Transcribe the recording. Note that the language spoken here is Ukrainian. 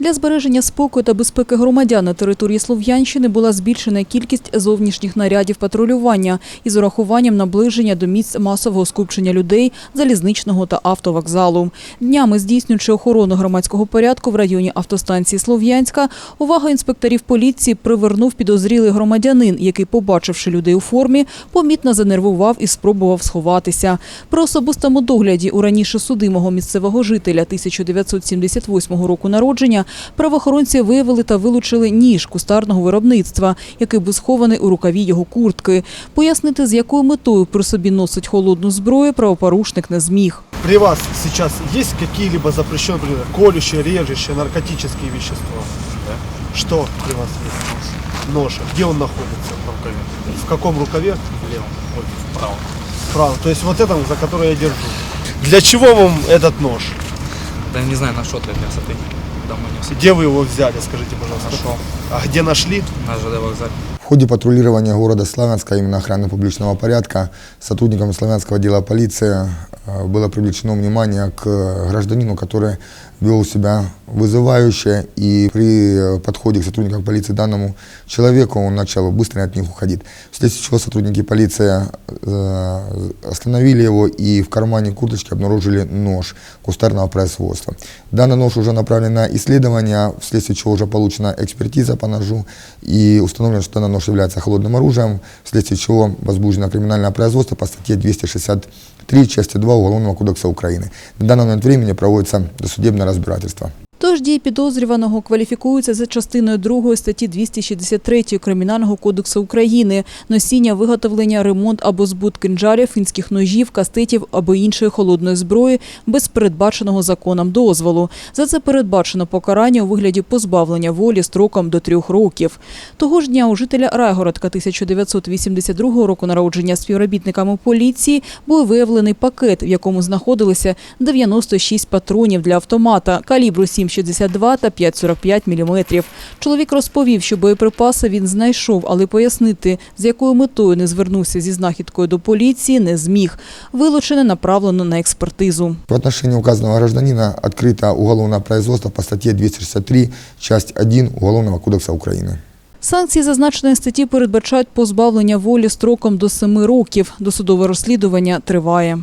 Для збереження спокою та безпеки громадян на території Слов'янщини була збільшена кількість зовнішніх нарядів патрулювання із урахуванням наближення до місць масового скупчення людей, залізничного та автовокзалу. Днями здійснюючи охорону громадського порядку в районі автостанції Слов'янська, увагу інспекторів поліції привернув підозрілий громадянин, який, побачивши людей у формі, помітно занервував і спробував сховатися. При особистому догляді у раніше судимого місцевого жителя 1978 року народження правоохоронці виявили та вилучили ніж кустарного виробництва, який був схований у рукаві його куртки. Пояснити, з якою метою при собі носить холодну зброю, правопорушник не зміг. При вас сейчас есть какие-либо запрещенные, например, колющие, режущие, наркотические вещества? Что при вас есть? Нож. Где он находится? в рукаве. В каком рукаве? В левом. Ой, вправо. Право. То есть вот этом, за который я держу. Для чего вам этот нож? Да не знаю, на что для красоты. Домой не Где вы его взяли, скажите, пожалуйста? Нашел. А где нашли? На ЖД вокзале. В ходе патрулирования города Славянска, именно охраны публичного порядка, сотрудникам Славянского отдела полиции э, было привлечено внимание к гражданину, который вел себя вызывающе, и при э, подходе к сотрудникам полиции данному человеку он начал быстро от них уходить. Вследствие чего сотрудники полиции э, остановили его и в кармане курточки обнаружили нож кустарного производства. Данный нож уже направлен на исследование, вследствие чего уже получена экспертиза по ножу и установлено, что данный нож является холодным оружием, вследствие чего возбуждено криминальное производство по статье 263 части 2 Уголовного кодекса Украины. На данный момент времени проводится досудебное разбирательство. Тож дії підозрюваного кваліфікуються за частиною 2 статті 263 Кримінального кодексу України – носіння, виготовлення, ремонт або збут кинджалів, фінських ножів, кастетів або іншої холодної зброї без передбаченого законом дозволу. За це передбачено покарання у вигляді позбавлення волі строком до трьох років. Того ж дня у жителя Райгородка 1982 року народження співробітниками поліції був виявлений пакет, в якому знаходилися 96 патронів для автомата калібру 7,62 та 5,45 мм. Чоловік розповів, що боєприпаси він знайшов, але пояснити, з якою метою не звернувся зі знахідкою до поліції, не зміг. Вилучене направлено на експертизу. В отношении указанного гражданина открыто уголовное производство по статье 263, часть 1 Уголовного кодекса Украины. Санкції зазначеної статті передбачають позбавлення волі строком до 7 років. Досудове розслідування триває.